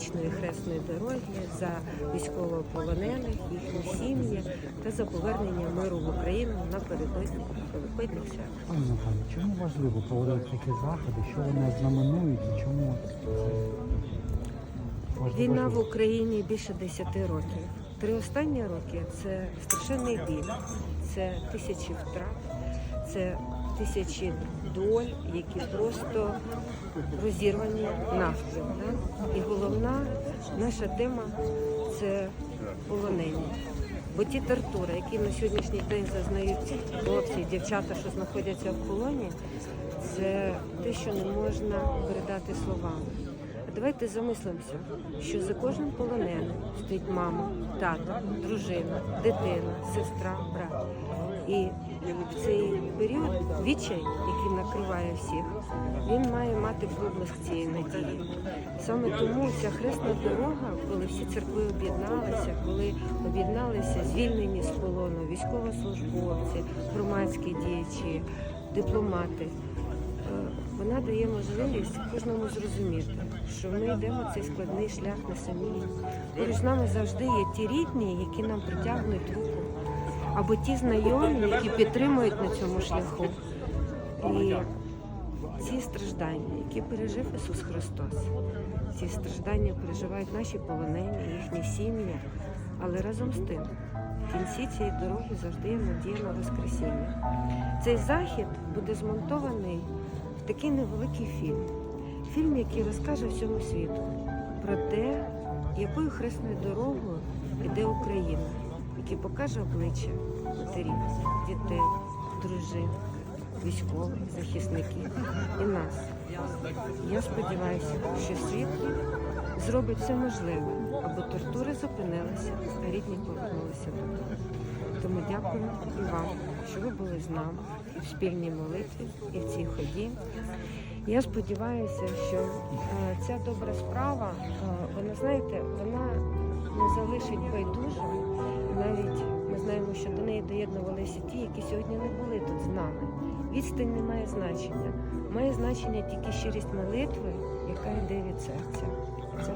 вічної хресної дороги, за військовополонених, їхні сім'ї та за повернення миру в Україну напередодні Великодніх свят. Пані Наталі, чому важливо проводити такі заходи? Що вони знаменують і чому? Війна в Україні більше 10 років. Три останні роки це страшенний біль, це тисячі втрат, це тисячі доль, які просто розірвані навпіл. Да? І головна наша тема це полонення. Бо ті тортури, які на сьогоднішній день зазнають хлопці, дівчата, що знаходяться в полоні, це те, що не можна передати словами. А Давайте замислимося, що за кожним полоненим стоїть мама, тато, дружина, дитина, сестра, брат. І в цей період відчай, який накриває всіх, він має мати проблиск цієї надії. Саме тому ця хресна дорога, коли всі церкви об'єдналися, коли об'єдналися звільнені з полону, військовослужбовці, громадські діячі, дипломати. Е, Вона дає можливість кожному зрозуміти, що ми йдемо цей складний шлях не самі. Поруч з нами завжди є ті рідні, які нам притягнуть руку, або ті знайомі, які підтримують на цьому шляху. І ці страждання, які пережив Ісус Христос, ці страждання переживають наші полонені, їхні сім'ї, але разом з тим. В кінці цієї дороги завжди є надія на Воскресіння. Цей захід буде змонтований в такий невеликий фільм. Фільм, який розкаже всьому світу про те, якою хресною дорогою йде Україна, який покаже обличчя матерів, дітей, дружин, військових, захисників і нас. Я сподіваюся, що світ зробить все можливе, аби тортури зупинилися, а рідні повернулися додому. Тому дякую і вам, що ви були з нами в спільній молитві, і в цій ході. Я сподіваюся, що е, ця добра справа, е, вона знаєте, вона залишить байдуже, Навіть ми знаємо, що до неї доєднувалися ті, які сьогодні не були тут з нами. Відстань не має значення. Має значення тільки щирість молитви, яка йде від серця. Це.